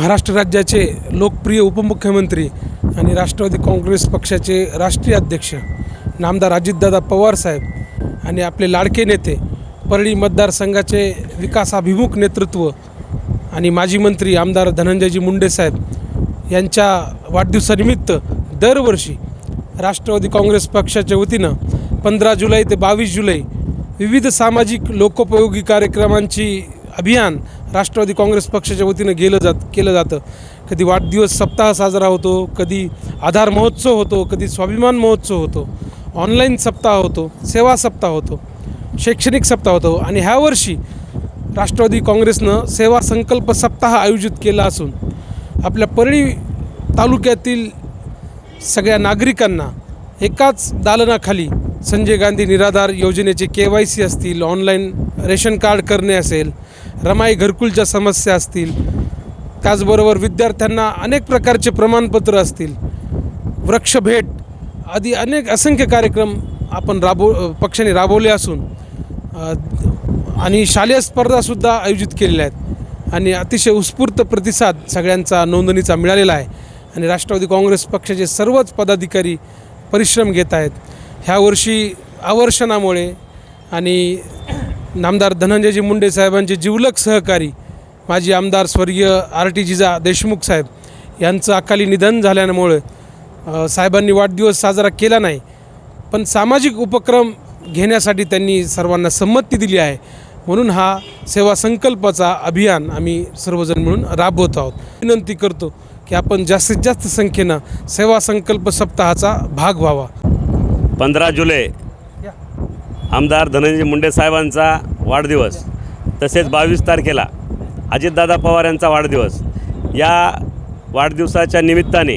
महाराष्ट्र राज्याचे लोकप्रिय उपमुख्यमंत्री आणि राष्ट्रवादी काँग्रेस पक्षाचे राष्ट्रीय अध्यक्ष नामदार अजितदादा पवारसाहेब आणि आपले लाडके नेते परळी मतदारसंघाचे विकासाभिमुख नेतृत्व आणि माजी मंत्री आमदार धनंजयजी मुंडेसाहेब यांच्या वाढदिवसानिमित्त दरवर्षी राष्ट्रवादी काँग्रेस पक्षाच्या वतीनं पंधरा जुलै ते बावीस जुलै विविध सामाजिक लोकोपयोगी कार्यक्रमांची अभियान राष्ट्रवादी काँग्रेस पक्षाच्या वतीनं गेलं जात केलं जातं. कधी वाढदिवस सप्ताह साजरा होतो कधी आधार महोत्सव होतो कधी स्वाभिमान महोत्सव होतो. ऑनलाईन सप्ताह होतो सेवा सप्ताह होतो शैक्षणिक सप्ताह होतो आणि ह्या वर्षी राष्ट्रवादी काँग्रेसनं सेवा संकल्प सप्ताह आयोजित केला असून आपल्या परळी तालुक्यातील सगळ्या नागरिकांना एकाच दालनाखाली संजय गांधी निराधार योजनेचे के वाय सी असतील ऑनलाईन रेशन कार्ड करणे असेल रमाई घरकुलच्या समस्या असतील त्याचबरोबर विद्यार्थ्यांना अनेक प्रकारचे प्रमाणपत्र असतील वृक्षभेट आदी अनेक असंख्य कार्यक्रम आपण राबव पक्षाने राबवले असून आणि शालेय स्पर्धासुद्धा आयोजित केलेल्या आहेत. आणि अतिशय उत्स्फूर्त प्रतिसाद सगळ्यांचा नोंदणीचा मिळालेला आहे. आणि राष्ट्रवादी काँग्रेस पक्षाचे सर्वच पदाधिकारी परिश्रम घेत आहेत. ह्या वर्षी आवर्षणामुळे आणि नामदार धनंजयजी मुंडे साहेबांचे जिवलक सहकारी माजी आमदार स्वर्गीय आर टी जिजा देशमुख साहेब यांचं अकाली निधन झाल्यामुळे साहेबांनी वाढदिवस साजरा केला नाही पण सामाजिक उपक्रम घेण्यासाठी त्यांनी सर्वांना संमती दिली आहे. म्हणून हा सेवा संकल्पाचा अभियान आम्ही सर्वजण मिळून राबवत आहोत. विनंती करतो की आपण जास्तीत जास्त संख्येनं सेवा संकल्प सप्ताहाचा भाग व्हावा. पंधरा जुलै आमदार धनंजय मुंडे साहेबांचा वाढदिवस तसेच बावीस तारखेला अजितदादा पवार यांचा वाढदिवस. या वाढदिवसाच्या निमित्ताने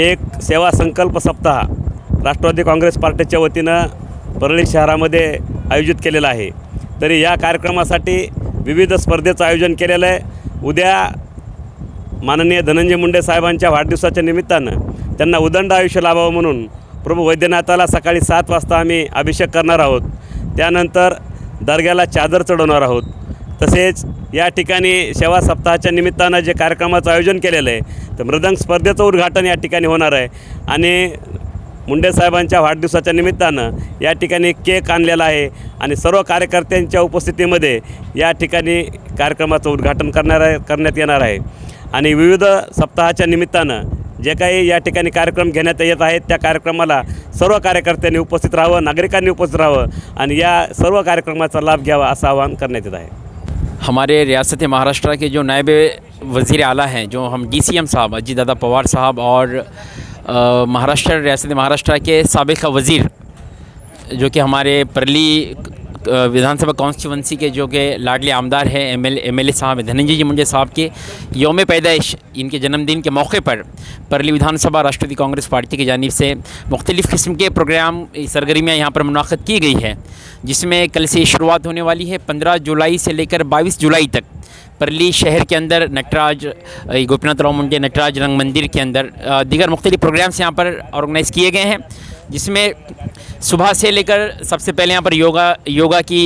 एक सेवा संकल्प सप्ताह राष्ट्रवादी काँग्रेस पार्टीच्या वतीनं परळी शहरामध्ये आयोजित केलेला आहे. तरी या कार्यक्रमासाठी विविध स्पर्धेचं आयोजन केलेलं आहे. उद्या माननीय धनंजय मुंडे साहेबांच्या वाढदिवसाच्या निमित्तानं त्यांना उदंड आयुष्य लाभावं म्हणून प्रभू वैद्यनाथाला सकाळी सात वाजता आम्ही अभिषेक करणार आहोत. त्यानंतर दर्ग्याला चादर चढवणार आहोत. तसेच या ठिकाणी सेवा सप्ताहाच्या निमित्तानं जे कार्यक्रमाचं आयोजन केलेलं आहे तर मृदंग स्पर्धेचं उद्घाटन या ठिकाणी होणार आहे. आणि मुंडे साहेबांच्या वाढदिवसाच्या निमित्तानं या ठिकाणी केक आणलेला आहे आणि सर्व कार्यकर्त्यांच्या उपस्थितीमध्ये या ठिकाणी कार्यक्रमाचं उद्घाटन करणार आहे करण्यात येणार आहे. आणि विविध सप्ताहाच्या निमित्तानं जे काही या ठिकाणी कार्यक्रम घेण्यात येत आहेत त्या कार्यक्रमाला सर्व कार्यकर्त्यांनी उपस्थित राहावं नागरिकांनी उपस्थित राहावं आणि या सर्व कार्यक्रमाचा लाभ घ्यावा असं आवाहन करण्यात येत आहे. हमारे रियासत महाराष्ट्र के जो नायब वज़ीर आला हैं जो हम डी सी एम साहब अजीत दादा पवार साहब और महाराष्ट्र रियासत महाराष्ट्र के सबका वज़ीर जो कि हमारे परली विधानसभा कॉन्स्टिट्यूंसी के जो कि लाडले आमदार हैं एम एल एम साहब धनंजय जी मुंडे साहब के योम पैदाइश, इनके जन्मदिन के मौके पर परली विधानसभा राष्ट्रवादी कांग्रेस पार्टी की जानब से मुख्तलिफ़ किस्म के प्रोग्राम सरगर्मियाँ यहाँ पर मुनद की गई है, जिसमें कल से शुरुआत होने वाली है, पंद्रह जुलाई से लेकर बाईस जुलाई तक। परली शहर के अंदर नटराज गोपीनाथ राव मुंडे, नटराज रंग मंदिर के अंदर दीगर मुख्तलिफ़ प्रोग्राम्स यहाँ पर ऑर्गेनाइज़ किए गए हैं, जिसमें सुबह से लेकर सबसे पहले यहाँ पर योगा योगा की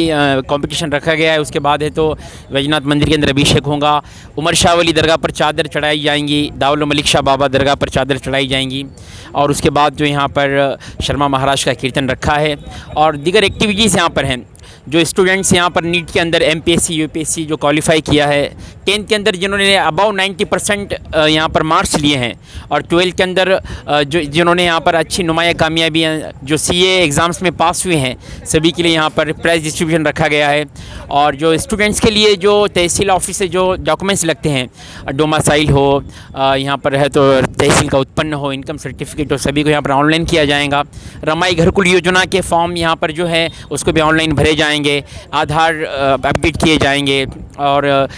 कंपटीशन रखा गया है। उसके बाद है तो वैजनाथ मंदिर के अंदर अभिषेक होगा। उमर शाह वली दरगाह पर चादर चढ़ाई जाएँगी। दाउल मलिक शाह बाबा दरगाह पर चादर चढ़ाई जाएँगी। और उसके बाद जो यहाँ पर शर्मा महाराज का कीर्तन रखा है। और दीगर एक्टिविटीज़ यहाँ पर हैं। जो स्टूडेंट्स यहाँ पर नीट के अंदर M P S C U P S C जो क्वालिफाई किया है टेंथ के अंदर जिन्होंने अबाउ नाइन्टी परसेंट यहाँ पर मार्क्स लिए हैं और ट्वेल्थ के अंदर जो, जिन्होंने यहाँ पर अच्छी नुमाया कामयाबियाँ जो सीए एग्ज़ाम्स में पास हुए हैं, सभी के लिए यहाँ पर प्राइज़ डिस्ट्रीब्यूशन रखा गया है और जो स्टूडेंट्स के लिए जो तहसील ऑफ़िस से जो डॉक्यूमेंट्स लगते हैं डोमासाइल हो यहाँ पर है तो तहसील का उत्पन्न हो इनकम सर्टिफिकेट हो, सभी को यहाँ पर ऑनलाइन किया जाएगा। रमाई घरकुल योजना के फॉर्म यहाँ पर जो है, उसको भी ऑनलाइन भरे जाएँगे, आधार अपडेट किए जाएँगे और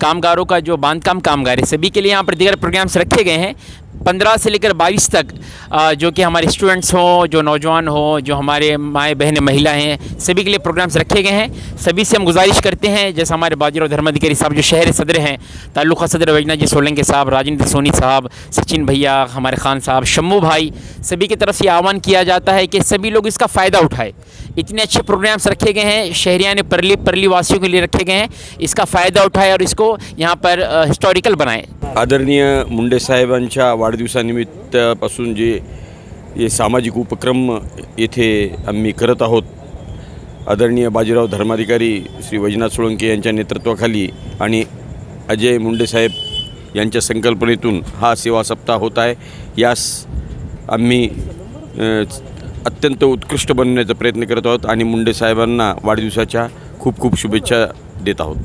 कामगारों का जो बांधकाम कामगार है, सभी के लिए यहाँ पर दीगर प्रोग्राम्स रखे गए हैं। पंद्रह से लेकर बाईस तक जो कि हमारे स्टूडेंट्स हों, जो नौजवान हों, जो हमारे माए बहनें महिला हैं, सभी के लिए प्रोग्राम्स रखे गए हैं। सभी से हम गुजारिश करते हैं, जैसे हमारे बाजीराव धर्माधिकारी साहब जो शहर सदर हैं, ताल्लुका सदर वैजना जी सोलंके साहब, राजेंद्र सोनी साहब, सचिन भैया, हमारे खान साहब, शम्मू भाई, सभी की तरफ़ से आह्वान किया जाता है कि सभी लोग इसका फ़ायदा उठाएँ। इतने अच्छे प्रोग्राम्स रखे गए हैं शहरियान परली परली वासियों के लिए रखे गए हैं इसका फ़ायदा उठाए और इसको यहाँ पर हिस्टोरिकल बनाए आदरणीय मुंडे साहेबांच्या वाढदिवसानिमित्तापासून जे हे सामाजिक उपक्रम येथे आम्ही करत आहोत आदरणीय बाजीराव धर्माधिकारी श्री वैजनाथ सोळंके यांच्या नेतृत्वाखाली आणि अजय मुंडे साहेब यांच्या संकल्पनेतून हा सेवा सप्ताह होत आहे. यास आम्ही अत्यंत उत्कृष्ट बनवण्याचा प्रयत्न करत आहोत आणि मुंडे साहेबांना वाढदिवसाच्या खूप खूप शुभेच्छा देत आहोत.